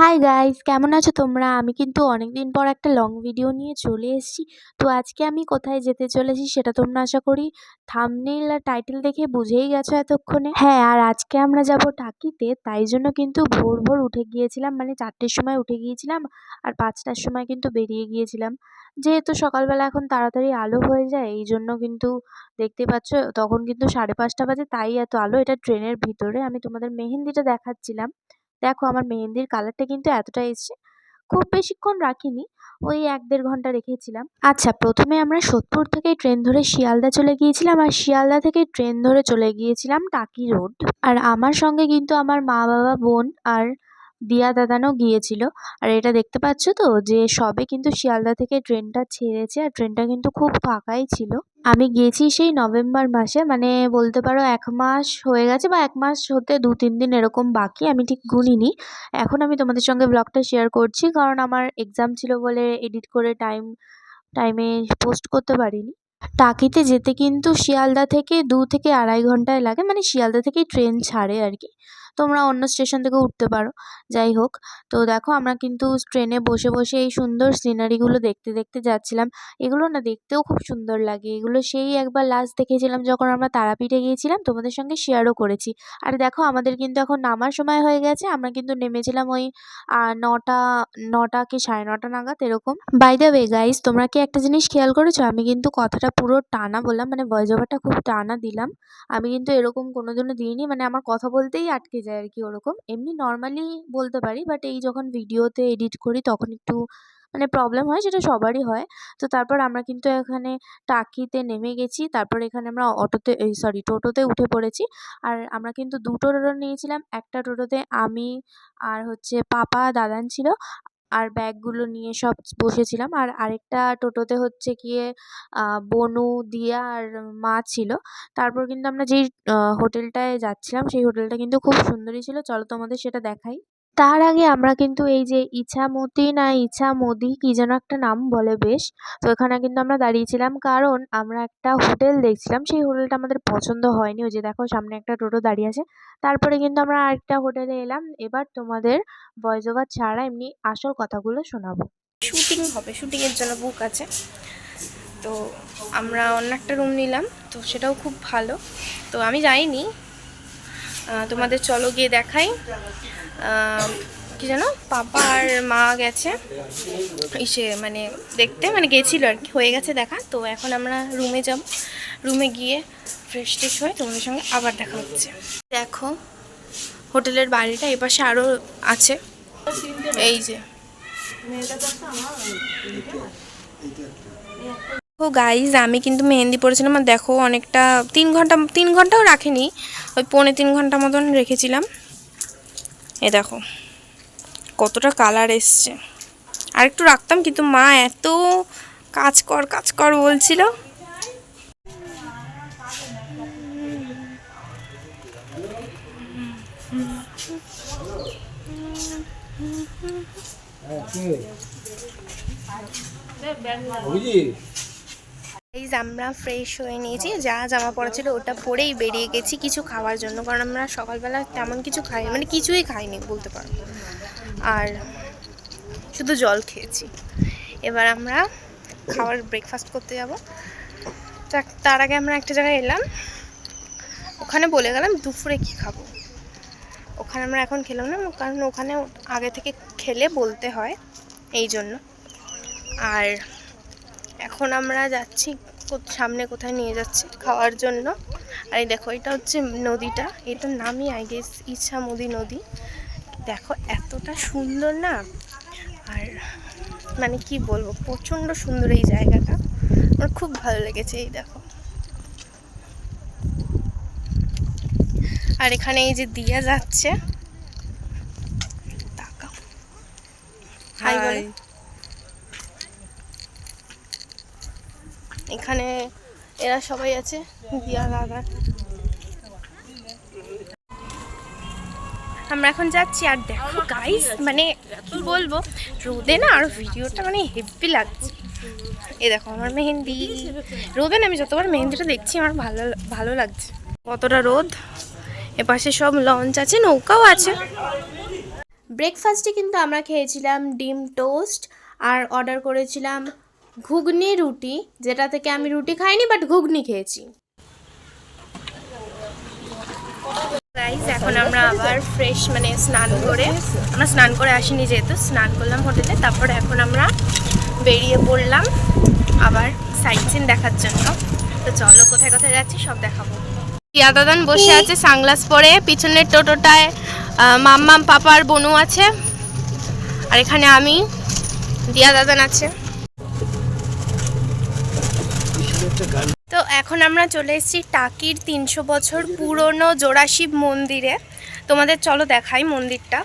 Hi guys কেমন আছো তোমরা? আমি কিন্তু অনেক দিন পর একটা লং ভিডিও নিয়ে চলে এসেছি। তো আজকে আমি কোথায় যেতে চলেছি সেটা তোমরা আশা করি থাম্বনেইল আর টাইটেল দেখে বুঝেই গেছো এতক্ষণে। হ্যাঁ আর আজকে আমরা যাব টাকিতে, তাই জন্য কিন্তু ভোর ভোর উঠে গিয়েছিলাম মানে চারটের সময় উঠে গিয়েছিলাম আর পাঁচটার সময় কিন্তু বেরিয়ে গিয়েছিলাম। যেহেতু সকালবেলা এখন তাড়াতাড়ি আলো হয়ে যায়, এই জন্য কিন্তু দেখতে পাচ্ছ তখন কিন্তু সাড়ে পাঁচটা বাজে, তাই এত আলো। এটা ট্রেনের ভিতরে, আমি তোমাদের মেহেন্দিটা দেখাচ্ছিলাম। দেখো আমার মেহেন্দির কালারটা কিন্তু এতটা এসছে। খুব বেশিক্ষণ রাখিনি, ওই এক দেড় ঘণ্টা রেখেছিলাম। আচ্ছা প্রথমে আমরা সোদপুর থেকে ট্রেন ধরে শিয়ালদা চলে গিয়েছিলাম আর শিয়ালদা থেকে ট্রেন ধরে চলে গিয়েছিলাম টাকি রোড আর আমার সঙ্গে কিন্তু আমার মা, বাবা, বোন আর দিয়া দাদানও গিয়েছিল। আর এটা দেখতে পাচ্ছ তো যে সবে কিন্তু শিয়ালদা থেকে ট্রেনটা ছেড়েছে আর ট্রেনটা কিন্তু খুব ফাঁকাই ছিল। আমি গিয়েছি সেই নভেম্বর মাসে মানে বলতে পারো এক মাস হয়ে গেছে বা এক মাস হতে দু, তিন দিন এরকম বাকি, আমি ঠিক গুনিনি। এখন আমি তোমাদের সঙ্গে ব্লগটা শেয়ার করছি, কারণ আমার এক্সাম ছিল বলে এডিট করে টাইম টাইমে পোস্ট করতে পারিনি। টাকিতে যেতে কিন্তু শিয়ালদা থেকে দু থেকে আড়াই ঘন্টায় লাগে মানে শিয়ালদা থেকেই ট্রেন ছাড়ে আর কি। তোমরা অন্য স্টেশন থেকে উঠতে পারো। যাই হোক, তো দেখো আমরা কিন্তু ট্রেনে বসে বসে এই সুন্দর সিনারিগুলো দেখতে দেখতে যাচ্ছিলাম। এগুলো না দেখতেও খুব সুন্দর লাগে। এগুলো সেই একবার লাস্ট দেখেছিলাম যখন আমরা তারাপীঠে গিয়েছিলাম, তোমাদের সঙ্গে শেয়ারও করেছি। আর দেখো আমাদের কিন্তু এখন নামার সময় হয়ে গেছে। আমরা কিন্তু নেমেছিলাম ওই নটা নটা কি সাড়ে নটা নাগাদ এরকম। বাই দ্য ওয়ে গাইস তোমরা কি একটা জিনিস খেয়াল করেছ? আমি কিন্তু কথাটা পুরো টানা বললাম মানে ওভারটা খুব টানা দিলাম। আমি কিন্তু এরকম কোনোদিনও দিইনি মানে আমার কথা বলতেই আটকে যায়। আর কি ওরকম। এমনি নর্মালি বলতে পারি বাট এই যখন ভিডিওতে এডিট করি তখন একটু মানে প্রবলেম হয়, সেটা সবারই হয়। তো তারপর আমরা কিন্তু এখানে টাকিতে নেমে গেছি, তারপর এখানে আমরা অটোতে, এই সরি টোটোতে উঠে পড়েছি। আর আমরা কিন্তু দুটো টোটো নিয়েছিলাম, একটা টোটোতে আমি আর হচ্ছে পাপা, দাদান ছিল। আর ব্যাগগুলো নিয়ে সব বসেছিলাম। আর আরেকটা টোটোতে হচ্ছে গিয়ে বনু, দিয়া আর মা ছিল। তারপর কিন্তু আমরা যেই হোটেলটায় যাচ্ছিলাম, সেই হোটেলটা কিন্তু খুব সুন্দরই ছিল। চলো তোমাদের সেটা দেখাই। তার আগে আমরা কিন্তু এই যে ইছামতি না ইছামতি কি যেন একটা নাম বলে বেশ। তো এখানে কিন্তু আমরা দাঁড়িয়েছিলাম কারণ আমরা একটা হোটেল দেখছিলাম। সেই হোটেলটা আমাদের পছন্দ হয়নি। ওই যে দেখো সামনে একটা টোটো দাঁড়িয়ে আছে। তারপরে কিন্তু আমরা আরেকটা হোটেলে এলাম। এবার তোমাদের ভয়েস ওভার ছাড়া এমনি আসল কথাগুলো শোনাবো। শুটিং হবে। শুটিংয়ের জন্য বুক আছে। তো আমরা অন্য একটা রুম নিলাম। তো সেটাও খুব ভালো। তো আমি যাইনি। তোমাদের চলো গিয়ে দেখাই। কি জানো পাপা আর মা গেছে। ইসে মানে দেখতে মানে গেছিল আর কি হয়ে গেছে দেখা। তো এখন আমরা রুমে যাব। রুমে গিয়ে ফ্রেশ ট্রেশ হয়ে তোমাদের সঙ্গে আবার দেখা হচ্ছে। দেখো হোটেলের বাড়িটা এপাশে আরও আছে। এই যে। ও গাইজ আমি কিন্তু মেহেন্দি পরেছিলাম আর দেখো অনেকটা তিন ঘণ্টা, তিন ঘন্টাও রাখিনি, ওই পৌনে তিন ঘণ্টা মতন রেখেছিলাম। এ দেখো, কতটা কালার এসছে। আর একটু রাখতাম, কিন্তু মা এত কাজ কর কাজ কর বলছিল। এই যে আমরা ফ্রেশ হয়ে নিয়েছি। যা জামা পড়া ছিল ওটা পরেই বেরিয়ে গেছি কিছু খাওয়ার জন্য। কারণ আমরা সকালবেলা তেমন কিছু খাই মানে কিছুই খাইনি, বলতে পারো। আর শুধু জল খেয়েছি। এবার আমরা খাওয়ার ব্রেকফাস্ট করতে যাব। তার আগে আমরা একটা জায়গায় এলাম। ওখানে বলে গেলাম দুপুরে কি খাব। ওখানে আমরা এখন খেলাম না, কারণ ওখানে আগে থেকে খেলে বলতে হয়, এই জন্য। আর এখন আমরা যাচ্ছি সামনে কোথায় নিয়ে যাচ্ছে খাওয়ার জন্য। আর এই দেখো এটা হচ্ছে নদীটা। এটার নামই আই গেস ইচ্ছামতি নদী। দেখো এতটা সুন্দর না? আর মানে কি বলব প্রচণ্ড সুন্দর এই জায়গাটা। আমার খুব ভালো লেগেছে এই দেখো। আর এখানে এই যে দিয়া যাচ্ছে। হাই বলে। এখানে এরা সবাই আছে দিয়া দাদা। আমরা এখন যাচ্ছি আর দেখো গাইস মানে কি বলব রোদে না আর ভিডিওটা মানে হেভি লাগছে। এ দেখো আমার মেহেন্দি। রোদে না আমি যতবার মেহেন্দিটা দেখছি আমার ভালো ভালো লাগছে। কতটা রোদ। এপাশে সব লঞ্চ আছে নৌকাও আছে। ব্রেকফাস্টে কিন্তু আমরা খেয়েছিলাম ডিম টোস্ট আর অর্ডার করেছিলাম ঘুগনি রুটি, যেটা থেকে আমি রুটি খাইনি বাট ঘুগনি খেয়েছি। এখন আমরা আবার ফ্রেশ মানে স্নান করে, আমরা স্নান করে আসিনি যেহেতু, স্নান করলাম হোটেলে, তারপরে এখন আমরা বেরিয়ে পড়লাম আবার সাইট সিন দেখার জন্য। তো চলো, কোথায় কোথায় যাচ্ছি, সব দেখাবো। দাদান বসে আছে সানগ্লাস পরে, পিছনের টোটোটায় মাম্মাম, পাপার, বনু আছে, আর এখানে আমি, দিয়া দাদান আছে। তো এখন আমরা চলে এসেছি টাকির তিনশো বছর পুরনো জোড়াশিব মন্দিরে। তোমাদের চলো দেখাই মন্দিরটা।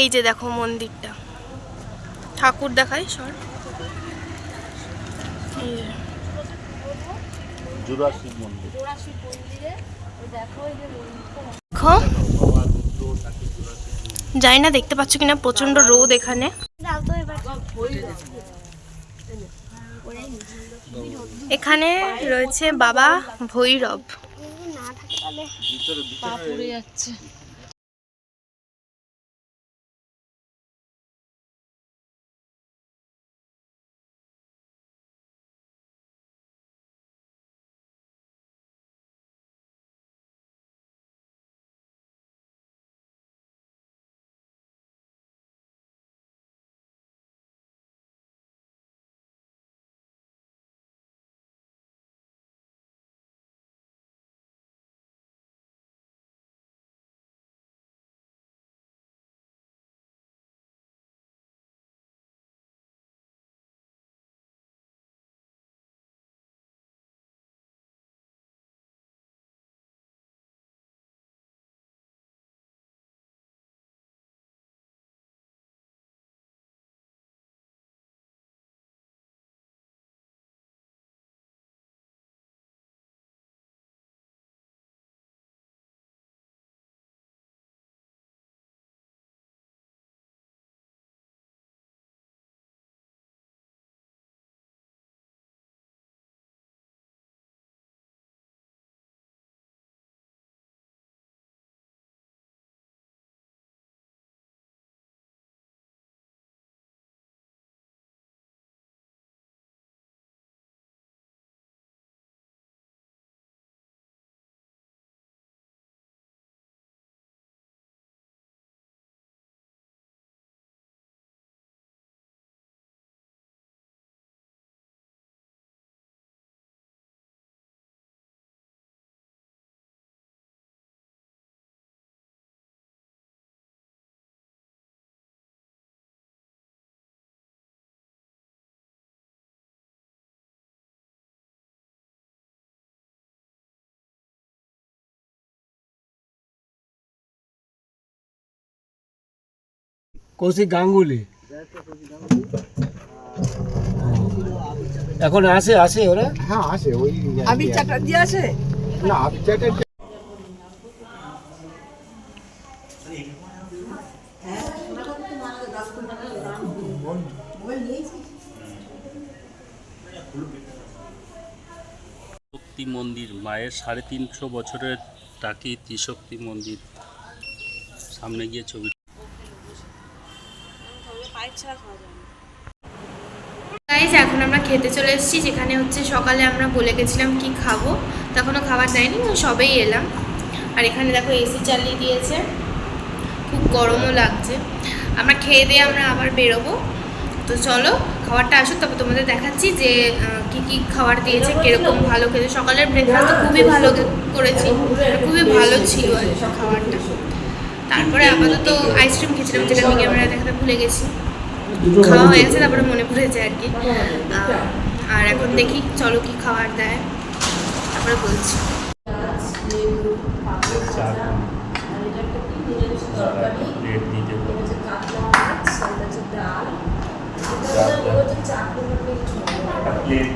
এই যে দেখো মন্দিরটা। ঠাকুর দেখাই সর। এই যে। জুরাসিক মন্দির। দেখো জানি না দেখতে পাচ্ছ কিনা প্রচণ্ড রোদ এখানে। এখানে রয়েছে বাবা ভৈরব। কৌশিক গাঙ্গুলি। এখন আসে আসে ওরা? হ্যাঁ আছে ওই আবির চ্যাটার্জি আছে না আবির চ্যাটার্জি শক্তি মন্দির মায়ের সাড়ে তিনশো বছরের টাকি ত্রিশক্তি মন্দির। সামনে গিয়ে ছবি গাইজ এখন আমরা খেতে চলে এসেছি যেখানে হচ্ছে সকালে আমরা বলে গেছিলাম কি খাব তখনও খাবার দেয়নি সবেই এলাম। আর এখানে দেখো এসি চালিয়ে দিয়েছে খুব গরমও লাগছে। আমরা খেয়ে দিয়ে আমরা আবার বেরোবো। তো চলো খাবারটা আসুক তারপর তোমাদের দেখাচ্ছি যে কি কি খাবার দিয়েছে কীরকম ভালো খেতে সকালের ব্রেকফাস্ট খুবই ভালো করেছি খুবই ভালো ছিল খাবারটা। তারপরে আপাতত আইসক্রিম খেয়েছিলাম যেটা আমি ক্যামেরা দেখাতে ভুলে গেছি। খাওয়া হয়ে গেছে তারপরে মনে পড়েছে আর কি। আর এখন দেখি চলো কি খাবার দেয়। তারপরে বলছি।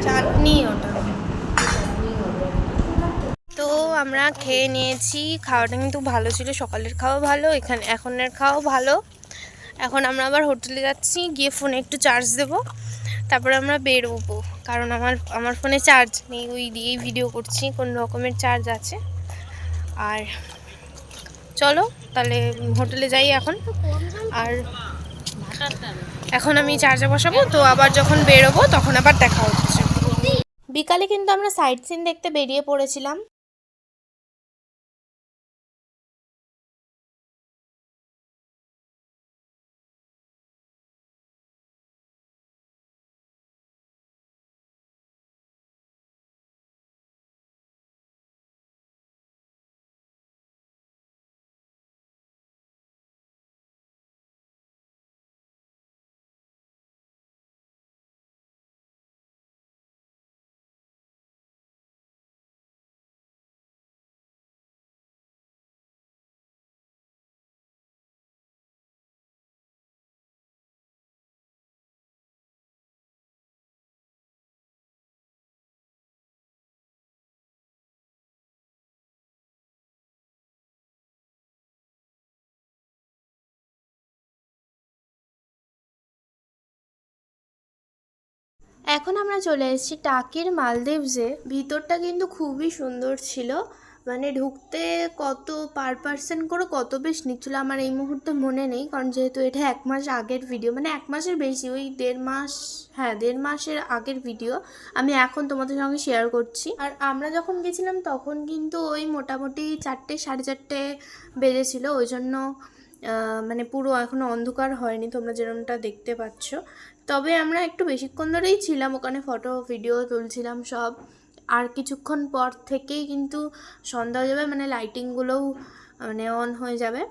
চাটনি ওটা। তো আমরা খেয়ে নিয়েছি খাওয়াটা কিন্তু ভালো ছিল সকালের খাওয়া ভালো এখানে এখনের খাওয়া ভালো। এখন আমরা আবার হোটেলে যাচ্ছি, গিয়ে ফোনে একটু চার্জ দেব। তারপরে আমরা বেরোবো, কারণ আমার আমার ফোনে চার্জ নেই, ওই দিয়েই ভিডিও করছি, কোন রকমের চার্জ আছে। আর চলো, তাহলে হোটেলে যাই এখন। আর এখন আমি চার্জে বসাবো, তো আবার যখন বেরোবো, তখন আবার দেখা হচ্ছে। বিকালে কিন্তু আমরা সাইট সিন দেখতে বেরিয়ে পড়েছিলাম। এখন আমরা চলে এসেছি টাকির মালদ্বীপসে। ভিতরটা কিন্তু খুবই সুন্দর ছিল। মানে ঢুকতে কত পার পার্সেন্ট করে কত বেশ নিচ্ছিল আমার এই মুহূর্তে মনে নেই, কারণ যেহেতু এটা এক মাস আগের ভিডিও মানে এক মাসের বেশি, ওই দেড় মাস হ্যাঁ দেড় মাসের আগের ভিডিও আমি এখন তোমাদের সঙ্গে শেয়ার করছি। আর আমরা যখন গেছিলাম তখন কিন্তু ওই মোটামুটি চারটে, সাড়ে চারটে বেজেছিল, ওই জন্য মানে পুরো এখনও অন্ধকার হয়নি, তোমরা যেরকমটা দেখতে পাচ্ছ। তবে আমরা একটু বেশিক্ষণ ধরেই ছিলাম, ওখানে ফটো ভিডিও তুলছিলাম সব। আর কিছুক্ষণ পর থেকেই কিন্তু সন্ধ্যা হয়ে যাবে মানে লাইটিংগুলোও মানে অন হয়ে যাবে।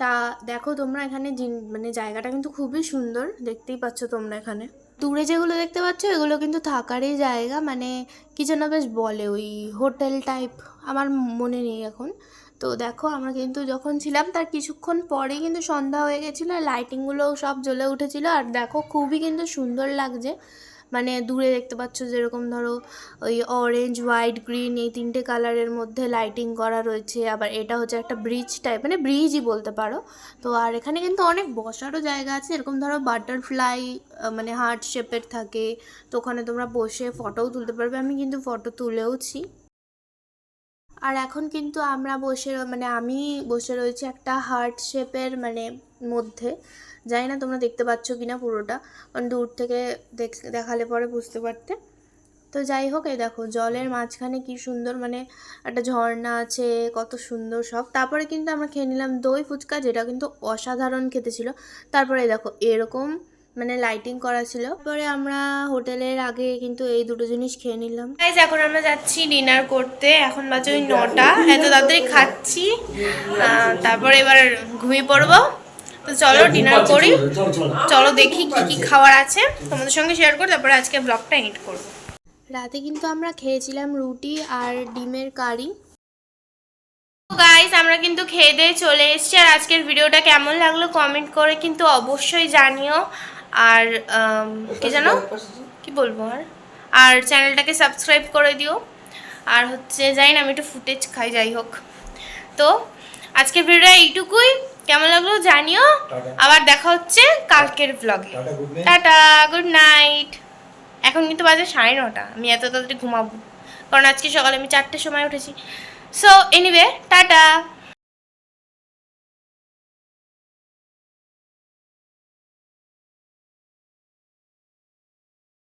তা দেখো তোমরা এখানে মানে জায়গাটা কিন্তু খুবই সুন্দর, দেখতেই পাচ্ছ তোমরা এখানে। দূরে যেগুলো দেখতে পাচ্ছ, এগুলো কিন্তু থাকারই জায়গা মানে কি যেন বেশ বলে, ওই হোটেল টাইপ আমার মনে নেই এখন। তো দেখো আমরা কিন্তু যখন ছিলাম, তার কিছুক্ষণ পরেই কিন্তু সন্ধ্যা হয়ে গেছিল আর লাইটিংগুলোও সব জ্বলে উঠেছিল। আর দেখো খুবই কিন্তু সুন্দর লাগছে। মানে দূরে দেখতে পাচ্ছ যেরকম ধরো ওই অরেঞ্জ হোয়াইট গ্রিন এই তিনটে কালারের মধ্যে লাইটিং করা রয়েছে। আবার এটা হচ্ছে একটা ব্রিজ টাইপ মানে ব্রিজই বলতে পারো। তো আর এখানে কিন্তু অনেক বসারও জায়গা আছে। এরকম ধরো বাটারফ্লাই মানে হার্ট শেপের থাকে। তো ওখানে তোমরা বসে ফটোও তুলতে পারবে। আমি কিন্তু ফটো তুলেওছি। আর এখন কিন্তু আমরা বসে মানে আমি বসে রয়েছি একটা হার্ট শেপের মানে মধ্যে। জানি না তোমরা দেখতে পাচ্ছ কি না পুরোটা, কারণ দূর থেকে দেখ- দেখালে পরে বুঝতে পারতে। তো যাই হোক, এই দেখো, জলের মাঝখানে কি সুন্দর মানে একটা ঝর্ণা আছে, কত সুন্দর সব। তারপরে কিন্তু আমরা খেয়ে নিলাম দই ফুচকা, যেটা কিন্তু অসাধারণ খেতে ছিল। তারপরে দেখো, এরকম মানে লাইটিং করা ছিল। পরে আমরা হোটেলের আগে কিন্তু এই দুটো জিনিস খেয়ে নিলাম। গাইজ এখন আমরা যাচ্ছি ডিনার করতে। এখন বাজে ওই নটা। এত তাড়াতাড়ি খাচ্ছি। তারপরে এবার ঘুমিয়ে পড়ব। তো চলো ডিনার করি। চলো দেখি কি কি খাবার আছে। তোমাদের সঙ্গে শেয়ার করি তারপরে আজকে ব্লগটা এডিট করব। রাতে কিন্তু আমরা খেয়েছিলাম রুটি আর ডিমের কারি। গাইস আমরা কিন্তু খেয়ে দিয়ে চলে এসেছি। আর আজকের ভিডিওটা কেমন লাগল কমেন্ট করে কিন্তু অবশ্যই জানিও। আর কি জানো? কি বলব আর? আর চ্যানেলটাকে সাবস্ক্রাইব করে দিও। আর হচ্ছে জানি না আমি একটু ফুটেজ খাই যাই হোক। তো আজকের ভিডিওটা এইটুকুই। কেমন লাগল জানিও। আবার দেখা হচ্ছে কালকের ব্লগে টাটা গুড নাইট এখন কিন্তু বাজে সাড়ে নটা। আমি এত তাড়াতাড়ি ঘুমাবো। কারণ আজকে সকালে আমি চারটের সময় উঠেছি। So anyway tata.